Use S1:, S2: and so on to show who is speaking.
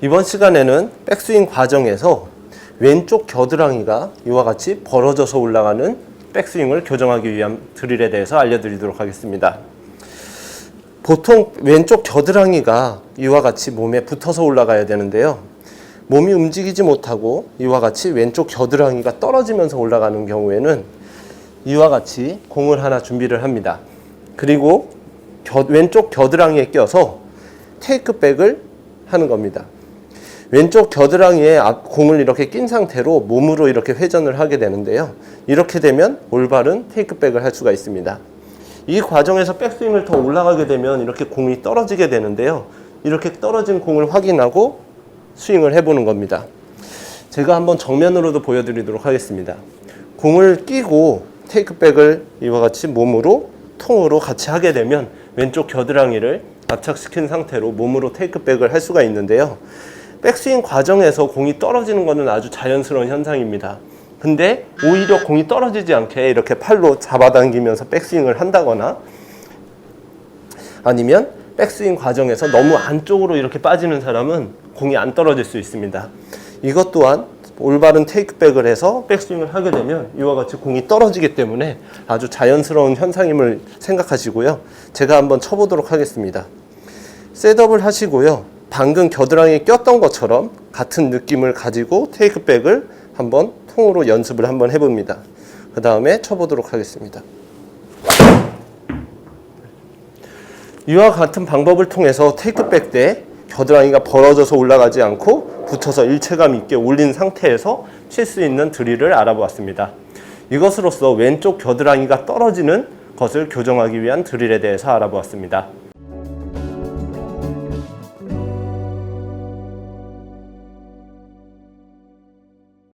S1: 이번 시간에는 백스윙 과정에서 왼쪽 겨드랑이가 이와 같이 벌어져서 올라가는 백스윙을 교정하기 위한 드릴에 대해서 알려드리도록 하겠습니다. 보통 왼쪽 겨드랑이가 이와 같이 몸에 붙어서 올라가야 되는데요. 몸이 움직이지 못하고 이와 같이 왼쪽 겨드랑이가 떨어지면서 올라가는 경우에는 이와 같이 공을 하나 준비를 합니다. 그리고 겨- 왼쪽 겨드랑이에 껴서 테이크백을 하는 겁니다. 왼쪽 겨드랑이에 앞 공을 이렇게 낀 상태로 몸으로 이렇게 회전을 하게 되는데요. 이렇게 되면 올바른 테이크백을 할 수가 있습니다. 이 과정에서 백스윙을 더 올라가게 되면 이렇게 공이 떨어지게 되는데요. 이렇게 떨어진 공을 확인하고 스윙을 해보는 겁니다. 제가 한번 정면으로도 보여드리도록 하겠습니다. 공을 끼고 테이크백을 이와 같이 몸으로 통으로 같이 하게 되면 왼쪽 겨드랑이를 압착시킨 상태로 몸으로 테이크백을 할 수가 있는데요. 백스윙 과정에서 공이 떨어지는 것은 아주 자연스러운 현상입니다. 근데 오히려 공이 떨어지지 않게 이렇게 팔로 잡아당기면서 백스윙을 한다거나 아니면 백스윙 과정에서 너무 안쪽으로 이렇게 빠지는 사람은 공이 안 떨어질 수 있습니다. 이것 또한 올바른 테이크백을 해서 백스윙을 하게 되면 이와 같이 공이 떨어지기 때문에 아주 자연스러운 현상임을 생각하시고요. 제가 한번 쳐보도록 하겠습니다. 셋업을 하시고요. 방금 겨드랑이에 꼈던 것처럼 같은 느낌을 가지고 테이크백을 한번 통으로 연습을 한번 해봅니다. 그 다음에 쳐보도록 하겠습니다. 이와 같은 방법을 통해서 테이크백 때 겨드랑이가 벌어져서 올라가지 않고 붙어서 일체감 있게 올린 상태에서 칠 수 있는 드릴을 알아보았습니다. 이것으로써 왼쪽 겨드랑이가 떨어지는 것을 교정하기 위한 드릴에 대해서 알아보았습니다.